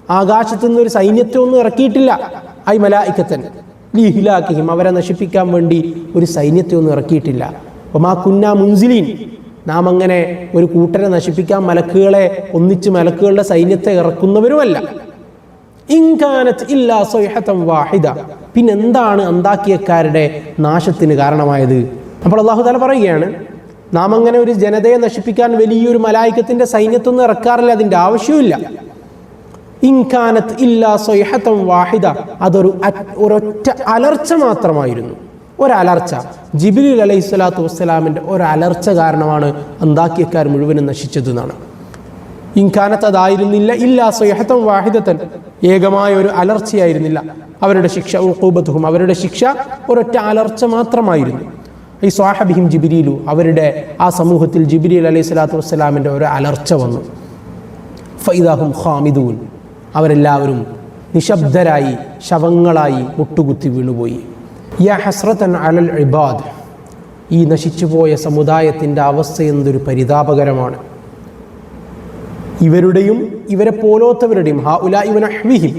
ആകാശത്തു നിന്ന് ഒരു സൈന്യത്തെ ഒന്നും ഇറക്കിയിട്ടില്ല. ഐ മലായിക്കത്തൻ. ലീഹിലാക്കിഹിം അവരെ നശിപ്പിക്കാൻ വേണ്ടി ഒരു സൈന്യത്തെ ഒന്നും ഇറക്കിയിട്ടില്ല. ഒമാ കുന്ന മുൻസിലീൻ. നാം അങ്ങനെ ഒരു കൂട്ടരെ നശിപ്പിക്കാൻ മലക്കുകളെ ഒന്നിച്ച് മലക്കുകളുടെ സൈന്യത്തെ ഇറക്കുന്നവരുമല്ല. ഇൻകാനത്ത് ഇല്ലാ സൊയ്ഹത്തം വാഹിദ. പിന്നെന്താണ് അന്താക്കിയക്കാരുടെ നാശത്തിന് കാരണമായത്? അപ്പോൾ അള്ളാഹു താല പറയുകയാണ് നാം അങ്ങനെ ഒരു ജനതയെ നശിപ്പിക്കാൻ വലിയൊരു മലായിക്കത്തിന്റെ സൈന്യത്തൊന്നും ഇറക്കാറില്ല അതിന്റെ ആവശ്യമില്ല ഇൻകാനത്ത് ഇല്ലാ സൊയ്ഹത്തം വാഹിദ. അതൊരു ഒരൊറ്റ അലർച്ച മാത്രമായിരുന്നു. ഒരലർച്ച. ജിബിലി അലൈഹി സ്വലാത്തു വസ്സലാമിന്റെ ഒരലർച്ച കാരണമാണ് അന്താക്കിയക്കാർ മുഴുവനും നശിച്ചത് എന്നാണ് ഇൻകാനത്ത് അതായിരുന്നില്ല ഇല്ല സ്വയഹത്തം വാഹിദത്തൻ. ഏകമായ ഒരു അലർച്ചയായിരുന്നില്ല. അവരുടെ ശിക്ഷ ഉഖൂബത്തുഹും അവരുടെ ശിക്ഷ ഒരൊറ്റ അലർച്ച മാത്രമായിരുന്നു. ഈ സ്വാഹബിഹിം ജിബിരിയിലു അവരുടെ ആ സമൂഹത്തിൽ ജിബിരിൽ അലൈഹി സ്വലാത്തു വസ്സലാമിന്റെ ഒരു അലർച്ച വന്നു. ഫൈദാഹും ഖാമിദൂൻ. അവരെല്ലാവരും നിശബ്ദരായി ശവങ്ങളായി മുട്ടുകുത്തി വീണുപോയി. യാ ഹസ്രത്തൻ അലൽ ഇബാദ്. ഈ നശിച്ചുപോയ സമുദായത്തിന്റെ അവസ്ഥ എന്തൊരു പരിതാപകരമാണ്. ഇവരുടെയും ഇവരെ പോലോത്തവരുടെയും ഹാ ഉല ഇവൻ അഹ്വിഹിം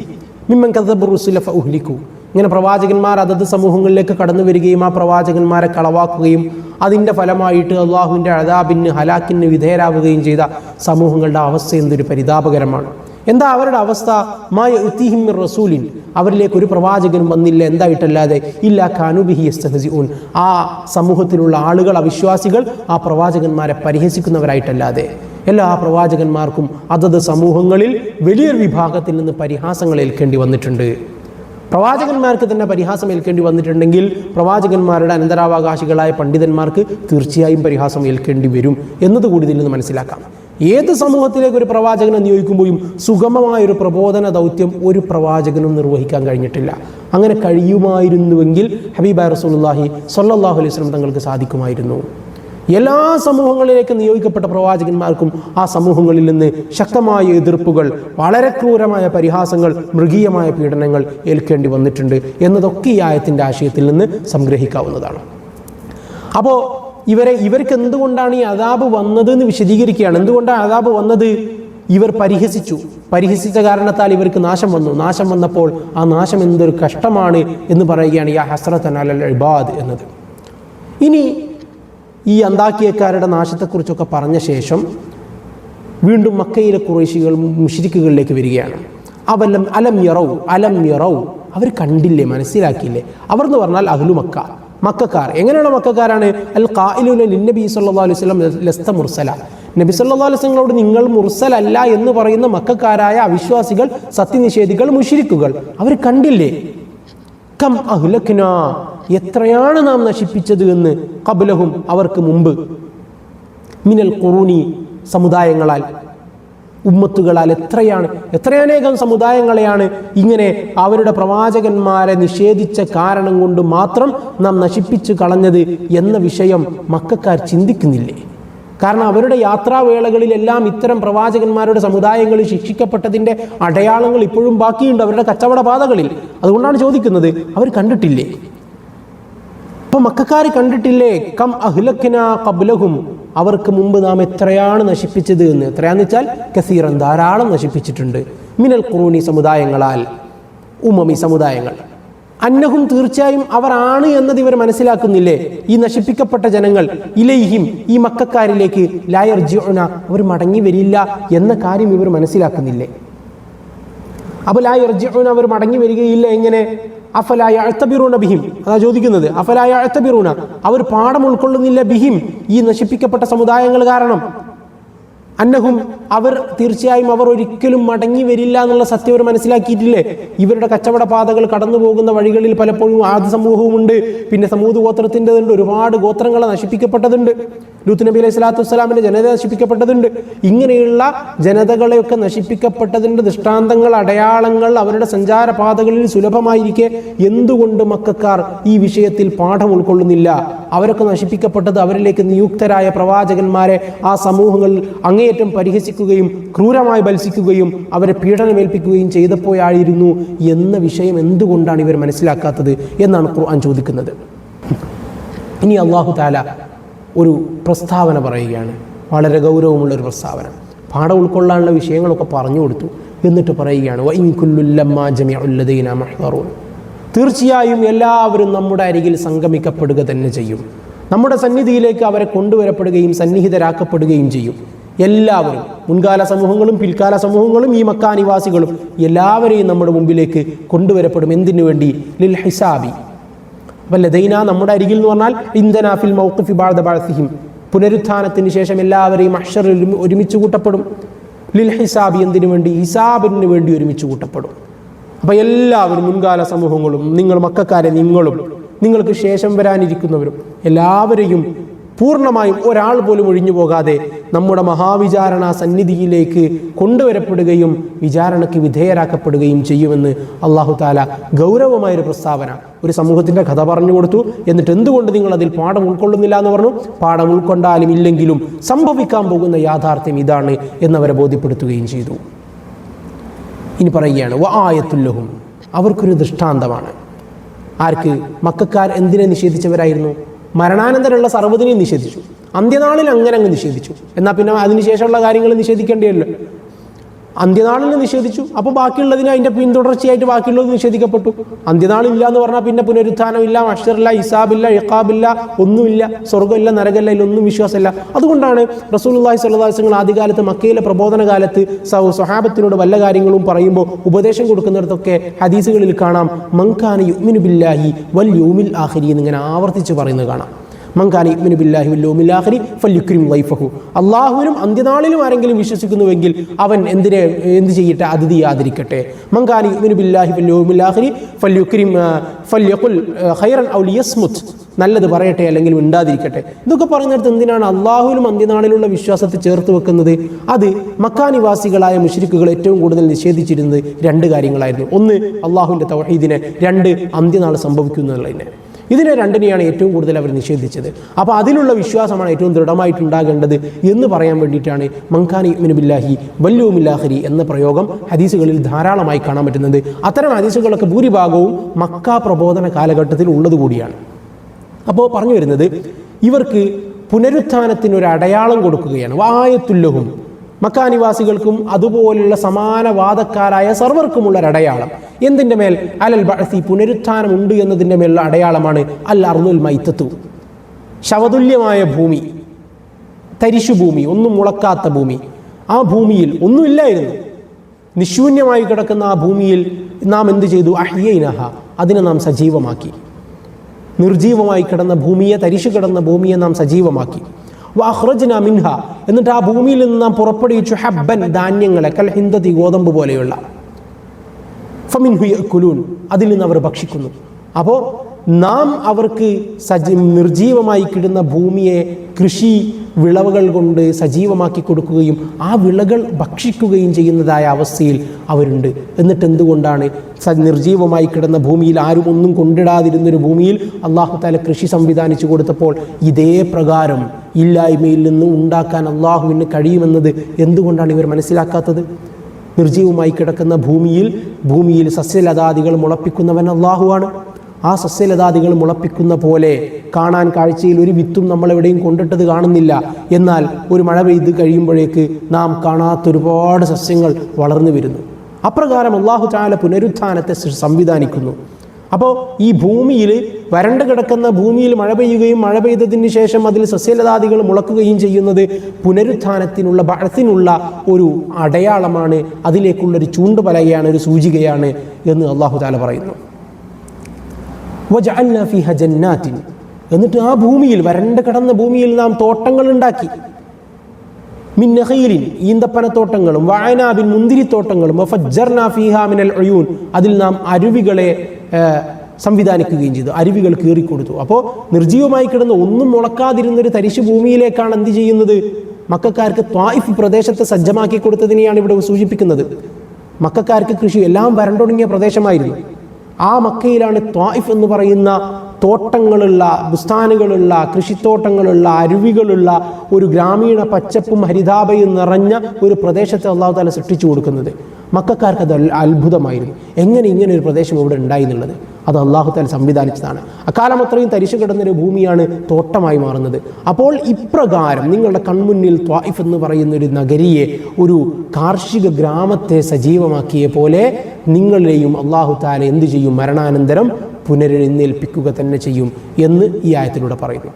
മിമ്മൻ കദബ് റുസുല ഫഉഹ്ലിക്കു. ഇങ്ങനെ പ്രവാചകന്മാർ അതത് സമൂഹങ്ങളിലേക്ക് കടന്നു വരികയും ആ പ്രവാചകന്മാരെ കളവാക്കുകയും അതിന്റെ ഫലമായിട്ട് അള്ളാഹുവിന്റെ അഴതാബിന് ഹലാക്കിന് വിധേയരാവുകയും ചെയ്ത സമൂഹങ്ങളുടെ അവസ്ഥ എന്തൊരു പരിതാപകരമാണ്. എന്താ അവരുടെ അവസ്ഥ? മായ ഉത്തിഹിം റസൂലിൻ. അവരിലേക്ക് ഒരു പ്രവാചകനും വന്നില്ല എന്തായിട്ടല്ലാതെ? ഇല്ല ഖാനുബിഹി ഉൻ ആ സമൂഹത്തിലുള്ള ആളുകൾ അവിശ്വാസികൾ ആ പ്രവാചകന്മാരെ പരിഹസിക്കുന്നവരായിട്ടല്ലാതെ. എല്ലാ പ്രവാചകന്മാർക്കും അതത് സമൂഹങ്ങളിൽ വലിയൊരു വിഭാഗത്തിൽ നിന്ന് പരിഹാസങ്ങൾ ഏൽക്കേണ്ടി വന്നിട്ടുണ്ട്. പ്രവാചകന്മാർക്ക് തന്നെ പരിഹാസം ഏൽക്കേണ്ടി വന്നിട്ടുണ്ടെങ്കിൽ പ്രവാചകന്മാരുടെ അനന്തരാവകാശികളായ പണ്ഡിതന്മാർക്ക് തീർച്ചയായും പരിഹാസം ഏൽക്കേണ്ടി വരും എന്നതുകൂടി ഇതിൽ നിന്ന് മനസ്സിലാക്കാം. ഏത് സമൂഹത്തിലേക്ക് ഒരു പ്രവാചകനെ നിയോഗിക്കുമ്പോഴും സുഗമമായ ഒരു പ്രബോധന ദൗത്യം ഒരു പ്രവാചകനും നിർവഹിക്കാൻ കഴിഞ്ഞിട്ടില്ല. അങ്ങനെ കഴിയുമായിരുന്നുവെങ്കിൽ ഹബീബായ റസൂലുള്ളാഹി സ്വല്ലല്ലാഹു അലൈഹി വസല്ലം തങ്ങൾക്ക് സാധിക്കുമായിരുന്നു. എല്ലാ സമൂഹങ്ങളിലേക്കും നിയോഗിക്കപ്പെട്ട പ്രവാചകന്മാർക്കും ആ സമൂഹങ്ങളിൽ നിന്ന് ശക്തമായ എതിർപ്പുകൾ വളരെ ക്രൂരമായ പരിഹാസങ്ങൾ മൃഗീയമായ പീഡനങ്ങൾ ഏൽക്കേണ്ടി വന്നിട്ടുണ്ട് എന്നതൊക്കെ ഈ ആയത്തിന്റെ ആശയത്തിൽ നിന്ന് സംഗ്രഹിക്കാവുന്നതാണ്. അപ്പോൾ ഇവരെ ഇവർക്ക് എന്തുകൊണ്ടാണ് ഈ അതാബ് വന്നത് എന്ന് വിശദീകരിക്കുകയാണ്. എന്തുകൊണ്ടാണ് അതാബ് വന്നത്? ഇവർ പരിഹസിച്ചു. പരിഹസിച്ച കാരണത്താൽ ഇവർക്ക് നാശം വന്നു. നാശം വന്നപ്പോൾ ആ നാശം എന്തൊരു കഷ്ടമാണ് എന്ന് പറയുകയാണ് യാ ഹസ്രത്തൻ അലൽ ഇബാദ് എന്നത്. ഇനി ഈ അന്താക്കിയക്കാരുടെ നാശത്തെക്കുറിച്ചൊക്കെ പറഞ്ഞ ശേഷം വീണ്ടും മക്കയിലെ കുറേശികൾ മുഷിരിക്കുകളിലേക്ക് വരികയാണ്. അവല്ലം അലം യറൗ അലം യറൗ. അവർ കണ്ടില്ലേ മനസ്സിലാക്കിയില്ലേ? അവർ എന്ന് പറഞ്ഞാൽ അഹ്ലു മക്ക മക്കാർ. എങ്ങനെയുള്ള മക്കാരാണ്? അൽ ഖായിലുന ലിന്നബി സല്ലല്ലാഹു അലൈഹി ലസ്ത മുർസല. നബി സല്ലാ അലൈഹി നിങ്ങൾ മുർസലല്ല എന്ന് പറയുന്ന മക്കാരായ അവിശ്വാസികൾ സത്യനിഷേധികൾ മുഷിരിക്കുകൾ. അവർ കണ്ടില്ലേ? കം അഹ്ലക്ന. എത്രയാണ് നാം നശിപ്പിച്ചത് എന്ന് കബലഹും അവർക്ക് മുമ്പ് മിനൽ ഖുറൂനി സമുദായങ്ങളാൽ ഉമ്മത്തുകളാൽ എത്രയാണ് എത്രയനേകം സമുദായങ്ങളെയാണ് ഇങ്ങനെ അവരുടെ പ്രവാചകന്മാരെ നിഷേധിച്ച കാരണം കൊണ്ട് മാത്രം നാം നശിപ്പിച്ചു കളഞ്ഞത് എന്ന വിഷയം മക്കാർ ചിന്തിക്കുന്നില്ലേ? കാരണം അവരുടെ യാത്രാവേളകളിലെല്ലാം ഇത്തരം പ്രവാചകന്മാരുടെ സമുദായങ്ങളിൽ ശിക്ഷിക്കപ്പെട്ടതിന്റെ അടയാളങ്ങൾ ഇപ്പോഴും ബാക്കിയുണ്ട് അവരുടെ കച്ചവട പാതകളിൽ അതുകൊണ്ടാണ് ചോദിക്കുന്നത് അവർ കണ്ടിട്ടില്ലേ? അപ്പൊ മക്കാർ കണ്ടിട്ടില്ലേ? കം അഹ്ലക്കിന കബ്ലഹും അവർക്ക് മുമ്പ് നാം എത്രയാണ് നശിപ്പിച്ചത് എന്ന്? എത്രയാന്ന് വെച്ചാൽ കസീറൻ ധാരാളം നശിപ്പിച്ചിട്ടുണ്ട്. മിനൽ ഖുറൂനി സമുദായങ്ങളാൽ ഉമമി സമുദായങ്ങൾ. അന്നഹും തീർച്ചയായും അവർ ആണ് എന്നത് ഇവർ മനസ്സിലാക്കുന്നില്ലേ? ഈ നശിപ്പിക്കപ്പെട്ട ജനങ്ങൾ ഇലയിഹിം ഈ മക്കാരിലേക്ക് ലായർ ജിയോന അവർ മടങ്ങി വരില്ല എന്ന കാര്യം ഇവർ മനസ്സിലാക്കുന്നില്ലേ? അപ്പോൾ ലായർ യർജിഊന അവർ മടങ്ങി വരികയില്ല എങ്ങനെ? അഫലായ അഴത്തബിറൂന ബിഹിം. അതാ ചോദിക്കുന്നത് അഫലായ അഴത്തബിറൂന അവർ പാഠം ഉൾക്കൊള്ളുന്നില്ല ബിഹിം. ഈ നശിപ്പിക്കപ്പെട്ട സമുദായങ്ങൾ കാരണം. അന്നഹും അവർ തീർച്ചയായും അവർ ഒരിക്കലും മടങ്ങി വരില്ല എന്നുള്ള സത്യം അവർ മനസ്സിലാക്കിയിട്ടില്ലേ? ഇവരുടെ കച്ചവട പാതകൾ കടന്നു പോകുന്ന വഴികളിൽ പലപ്പോഴും ആദ്യ സമൂഹവുമുണ്ട്. പിന്നെ സമൂഹ ഗോത്രത്തിന്റെതുണ്ട് ഒരുപാട് ഗോത്രങ്ങളെ നശിപ്പിക്കപ്പെട്ടതുണ്ട്. ലൂത്ത് നബി അലൈഹി സ്വലാത്തു വസ്സലാമിന്റെ ജനത നശിപ്പിക്കപ്പെട്ടതുണ്ട്. ഇങ്ങനെയുള്ള ജനതകളെയൊക്കെ നശിപ്പിക്കപ്പെട്ടതിന്റെ ദൃഷ്ടാന്തങ്ങൾ അടയാളങ്ങൾ അവരുടെ സഞ്ചാര പാതകളിൽ സുലഭമായിരിക്കെ എന്തുകൊണ്ട് മക്കാർ ഈ വിഷയത്തിൽ പാഠം ഉൾക്കൊള്ളുന്നില്ല? അവരൊക്കെ നശിപ്പിക്കപ്പെട്ടത് അവരിലേക്ക് നിയുക്തരായ പ്രവാചകന്മാരെ ആ സമൂഹങ്ങൾ അങ്ങേയറ്റം പരിഹസിക്കുകയും ക്രൂരമായി ബത്സിക്കുകയും അവരെ പീഡനമേൽപ്പിക്കുകയും ചെയ്തപ്പോഴായിരുന്നു എന്ന വിഷയം എന്തുകൊണ്ടാണ് ഇവർ മനസ്സിലാക്കാത്തത് എന്നാണ് ഖുർആൻ ചോദിക്കുന്നത്. ഇനി അള്ളാഹു താല ഒരു പ്രസ്താവന പറയുകയാണ്. വളരെ ഗൗരവമുള്ള ഒരു പ്രസ്താവന. പാഠം ഉൾക്കൊള്ളാനുള്ള വിഷയങ്ങളൊക്കെ പറഞ്ഞു കൊടുത്തു. എന്നിട്ട് പറയുകയാണ്. തീർച്ചയായും എല്ലാവരും നമ്മുടെ അരികിൽ സംഗമിക്കപ്പെടുക തന്നെ ചെയ്യും. നമ്മുടെ സന്നിധിയിലേക്ക് അവരെ കൊണ്ടുവരപ്പെടുകയും സന്നിഹിതരാക്കപ്പെടുകയും ചെയ്യും. എല്ലാവരും മുൻകാല സമൂഹങ്ങളും പിൽക്കാല സമൂഹങ്ങളും ഈ മക്കാനിവാസികളും എല്ലാവരെയും നമ്മുടെ മുമ്പിലേക്ക് കൊണ്ടുവരപ്പെടും. എന്തിനു വേണ്ടി? ലിൽ ഹിസാബി. അപ്പം ലതൈന നമ്മുടെ അരികിൽ എന്ന് പറഞ്ഞാൽ ഇന്ധനാഫിൽ മൗഖിഫി ബാഴ്ദ ബാഴ്സിഹിം പുനരുത്ഥാനത്തിന് ശേഷം എല്ലാവരെയും അക്ഷറിൽ ഒരുമിച്ച് കൂട്ടപ്പെടും. ലിൽ ഹിസാബി എന്തിനു വേണ്ടി? ഹിസാബിന് വേണ്ടി ഒരുമിച്ച് കൂട്ടപ്പെടും. അപ്പം എല്ലാവരും മുൻകാല സമൂഹങ്ങളും നിങ്ങൾ മക്കാരെ നിങ്ങളും നിങ്ങൾക്ക് ശേഷം വരാനിരിക്കുന്നവരും എല്ലാവരെയും പൂർണമായും ഒരാൾ പോലും ഒഴിഞ്ഞു പോകാതെ നമ്മുടെ മഹാവിചാരണ സന്നിധിയിലേക്ക് കൊണ്ടുവരപ്പെടുകയും വിചാരണയ്ക്ക് വിധേയരാക്കപ്പെടുകയും ചെയ്യുമെന്ന് അള്ളാഹു താല ഗൗരവമായൊരു പ്രസ്താവന ഒരു സമൂഹത്തിന്റെ കഥ പറഞ്ഞു കൊടുത്തു. എന്നിട്ട് എന്തുകൊണ്ട് നിങ്ങൾ അതിൽ പാഠം ഉൾക്കൊള്ളുന്നില്ല എന്ന് പറഞ്ഞു? പാഠം ഉൾക്കൊണ്ടാലും ഇല്ലെങ്കിലും സംഭവിക്കാൻ പോകുന്ന യാഥാർത്ഥ്യം ഇതാണ് എന്നവരെ ബോധ്യപ്പെടുത്തുകയും ചെയ്തു. ഇനി പറയുകയാണ് ആയത്തുല്ലഹും അവർക്കൊരു ദൃഷ്ടാന്തമാണ്. ആർക്ക്? മക്കാർ എന്തിനെ നിഷേധിച്ചവരായിരുന്നു? മരണാനന്തരമുള്ള സർവതിനെയും നിഷേധിച്ചു. അന്ത്യനാളിൽ അങ്ങനെ അങ്ങ് നിഷേധിച്ചു. എന്നാൽ പിന്നെ അതിനുശേഷമുള്ള കാര്യങ്ങൾ നിഷേധിക്കേണ്ടിയല്ലോ. അന്ത്യനാളിൽ നിഷേധിച്ചു. അപ്പോൾ ബാക്കിയുള്ളതിന് അതിന്റെ പിന്തുടർച്ചയായിട്ട് ബാക്കിയുള്ളത് നിഷേധിക്കപ്പെട്ടു. അന്ത്യനാളില്ല എന്ന് പറഞ്ഞാൽ പിന്നെ പുനരുത്ഥാനമില്ല അക്ഷറില്ല ഇസാബില്ല ഇഖാബില്ല ഒന്നുമില്ല സ്വർഗമില്ല നരകമില്ല ഇതിലൊന്നും വിശ്വാസമില്ല. അതുകൊണ്ടാണ് അലൈഹി വസല്ലം ആദ്യകാലത്ത് മക്കയിലെ പ്രബോധന കാലത്ത് സ്വഹാബത്തിനോട് വല്ല കാര്യങ്ങളും പറയുമ്പോൾ ഉപദേശം കൊടുക്കുന്നിടത്തൊക്കെ ഹദീസുകളിൽ കാണാം മങ്കാന യുഅ്മിനു ബില്ലാഹി വൽ യൗമിൽ ആഖിരി എന്നിങ്ങനെ ആവർത്തിച്ച് പറയുന്നത് കാണാം. മങ്കാന ഇബ്നു ബില്ലാഹി ആഖിരി ഫല്യുക്രിം ലൈഫഹു അള്ളാഹുവിനും അന്ത്യനാളിലും ആരെങ്കിലും വിശ്വസിക്കുന്നുവെങ്കിൽ അവൻ എന്തിനെ എന്ത് ചെയ്യട്ടെ അതിഥി ആദരിക്കട്ടെ. മങ്കാനി ഇബ്നു ബില്ലാഹി ആഖിരി ഫല്യുക്രിം ഫല്യഖുൽ ഖൈറൻ ഔ ലിയസ്മുത്. നല്ലത് പറയട്ടെ അല്ലെങ്കിൽ മിണ്ടാതിരിക്കട്ടെ. ഇതൊക്കെ പറയുന്നിടത്ത് എന്തിനാണ് അള്ളാഹുവിനും അന്ത്യനാളിലുള്ള വിശ്വാസത്തെ ചേർത്ത് വെക്കുന്നത്? അത് മക്കാനിവാസികളായ മുഷരിക്കുകൾ ഏറ്റവും കൂടുതൽ നിഷേധിച്ചിരുന്നത് രണ്ട് കാര്യങ്ങളായിരുന്നു. ഒന്ന് അള്ളാഹുവിന്റെ തൗഹീദിനെ. രണ്ട് അന്ത്യനാൾ സംഭവിക്കുന്നതിനെ. ഇതിനെ രണ്ടിനെയാണ് ഏറ്റവും കൂടുതൽ അവർ നിഷേധിച്ചത്. അപ്പോൾ അതിലുള്ള വിശ്വാസമാണ് ഏറ്റവും ദൃഢമായിട്ടുണ്ടാകേണ്ടത് എന്ന് പറയാൻ വേണ്ടിയിട്ടാണ് മങ്കാനി ബില്ലാഹി വല്യോമില്ലാഹരി എന്ന പ്രയോഗം ഹദീസുകളിൽ ധാരാളമായി കാണാൻ പറ്റുന്നത്. അത്തരം ഹദീസുകളൊക്കെ ഭൂരിഭാഗവും മക്ക പ്രബോധന കാലഘട്ടത്തിൽ ഉള്ളതുകൂടിയാണ് അപ്പോൾ പറഞ്ഞു വരുന്നത് ഇവർക്ക് പുനരുത്ഥാനത്തിന് ഒരു അടയാളം കൊടുക്കുകയാണ്. വായത്തുല്ലഹും. മക്കാനിവാസികൾക്കും അതുപോലുള്ള സമാന വാദക്കാരായ സർവർക്കുമുള്ള അടയാളം. എന്തിന്റെ മേൽ? അലൽ ബഅസി പുനരുത്ഥാനം ഉണ്ട് എന്നതിന്റെ മേലുള്ള അടയാളമാണ് അൽ അർദുൽ മൈത്തത്തു. ശവതുല്യമായ ഭൂമി തരിശു ഭൂമി ഒന്നും മുളക്കാത്ത ഭൂമി. ആ ഭൂമിയിൽ ഒന്നുമില്ലായിരുന്നു നിശൂന്യമായി കിടക്കുന്ന ആ ഭൂമിയിൽ നാം എന്ത് ചെയ്തു? അഹ്യൈനഹ അതിനെ നാം സജീവമാക്കി. നിർജീവമായി കിടന്ന ഭൂമിയെ തരിശു കിടന്ന ഭൂമിയെ നാം സജീവമാക്കി. വാഹ്റജ്ന മിൻഹ. എന്നിട്ട് ആ ഭൂമിയിൽ നിന്ന് നാം പുറപ്പെടുവിച്ചു ഹബ്ബൻ ധാന്യങ്ങളെ കൽ ഹിന്ദതി ഗോതമ്പ് പോലെയുള്ള. ഫമിൻഹു കുലൂൻ അതിൽ നിന്ന് അവർ ഭക്ഷിക്കുന്നു. അപ്പോൾ നാം അവർക്ക് സജി നിർജീവമായി കിടുന്ന ഭൂമിയെ കൃഷി വിളവുകൾ കൊണ്ട് സജീവമാക്കി കൊടുക്കുകയും ആ വിളകൾ ഭക്ഷിക്കുകയും ചെയ്യുന്നതായ അവസ്ഥയിൽ അവരുണ്ട്. എന്നിട്ട് എന്തുകൊണ്ടാണ് നിർജീവമായി കിടന്ന ഭൂമിയിൽ ആരും ഒന്നും കൊണ്ടിടാതിരുന്നൊരു ഭൂമിയിൽ അള്ളാഹു താല കൃഷി സംവിധാനിച്ചു കൊടുത്തപ്പോൾ ഇതേ പ്രകാരം ഇല്ലായ്മയിൽ നിന്ന് ഉണ്ടാക്കാൻ അള്ളാഹുവിന് കഴിയുമെന്നത് എന്തുകൊണ്ടാണ് ഇവർ മനസ്സിലാക്കാത്തത്? നിർജീവമായി കിടക്കുന്ന ഭൂമിയിൽ ഭൂമിയിൽ സസ്യലതാദികൾ മുളപ്പിക്കുന്നവൻ അള്ളാഹുവാണ് ആ സസ്യലതാദികൾ മുളപ്പിക്കുന്ന പോലെ കാണാൻ കാഴ്ചയിൽ ഒരു വിത്തും നമ്മൾ എവിടെയും കൊണ്ടിട്ടത് കാണുന്നില്ല. എന്നാൽ ഒരു മഴ പെയ്ത് കഴിയുമ്പോഴേക്ക് നാം കാണാത്ത ഒരുപാട് സസ്യങ്ങൾ വളർന്നു വരുന്നു. അപ്രകാരം അള്ളാഹു ചാല പുനരുത്ഥാനത്തെ സംവിധാനിക്കുന്നു. അപ്പോൾ ഈ ഭൂമിയിൽ വരണ്ട് കിടക്കുന്ന ഭൂമിയിൽ മഴ പെയ്യുകയും മഴ പെയ്തതിന് ശേഷം അതിൽ സസ്യലതാദികൾ മുളക്കുകയും ചെയ്യുന്നത് പുനരുത്ഥാനത്തിനുള്ള ബഴത്തിനുള്ള ഒരു അടയാളമാണ് അതിലേക്കുള്ളൊരു ചൂണ്ടുപലകയാണ് ഒരു സൂചികയാണ് എന്ന് അള്ളാഹു താല പറയുന്നു. ജന്നാത്തിൻ. എന്നിട്ട് ആ ഭൂമിയിൽ വരണ്ട കിടന്ന ഭൂമിയിൽ നാം തോട്ടങ്ങൾ ഉണ്ടാക്കി. ഈന്തപ്പന ഈന്തപ്പനത്തോട്ടങ്ങളും വായനാബിൻ മുന്തിരിത്തോട്ടങ്ങളും വഫജ്ജർനാ ഫീഹാ മിനൽ ഉയൂൻ. അതിൽ നാം അരുവികളെ സംവിധാനിക്കുകയും ചെയ്തു. അരുവികൾ കീറിക്കൊടുത്തു. അപ്പോൾ നിർജീവമായി കിടന്ന ഒന്നും മുളക്കാതിരുന്ന ഒരു തരിശു ഭൂമിയിലേക്കാണ് എന്ത് ചെയ്യുന്നത്? മക്കാർക്ക് ത്വായിഫ് പ്രദേശത്തെ സജ്ജമാക്കി കൊടുത്തതിനെയാണ് ഇവിടെ സൂചിപ്പിക്കുന്നത്. മക്കാർക്ക് കൃഷി എല്ലാം വരണ്ടൊടുങ്ങിയ പ്രദേശമായിരുന്നു. ആ മക്കയിലാണ് ത്വായിഫ് എന്ന് പറയുന്ന തോട്ടങ്ങളുള്ള ബുസ്താനുകളുള്ള കൃഷിത്തോട്ടങ്ങളുള്ള അരുവികളുള്ള ഒരു ഗ്രാമീണ പച്ചപ്പും ഹരിതാപയും നിറഞ്ഞ ഒരു പ്രദേശത്തെ അള്ളാഹു താല സൃഷ്ടിച്ചു കൊടുക്കുന്നത്. മക്കാർക്ക് അത് അത്ഭുതമായിരുന്നു. എങ്ങനെ ഇങ്ങനെ ഒരു പ്രദേശം ഇവിടെ ഉണ്ടായി എന്നുള്ളത്. അത് അള്ളാഹു താല സംവിധാനിച്ചതാണ്. അക്കാലം അത്രയും തരിശു കിടന്നൊരു ഭൂമിയാണ് തോട്ടമായി മാറുന്നത്. അപ്പോൾ ഇപ്രകാരം നിങ്ങളുടെ കൺമുന്നിൽ ത്വായിഫ് എന്ന് പറയുന്ന ഒരു നഗരിയെ ഒരു കാർഷിക ഗ്രാമത്തെ സജീവമാക്കിയ പോലെ നിങ്ങളെയും അള്ളാഹു താല എന്ത് ചെയ്യും? മരണാനന്തരം പുനരെഴുന്നേൽപ്പിക്കുക തന്നെ ചെയ്യും എന്ന് ഈ ആയത്തിലൂടെ പറയുന്നു.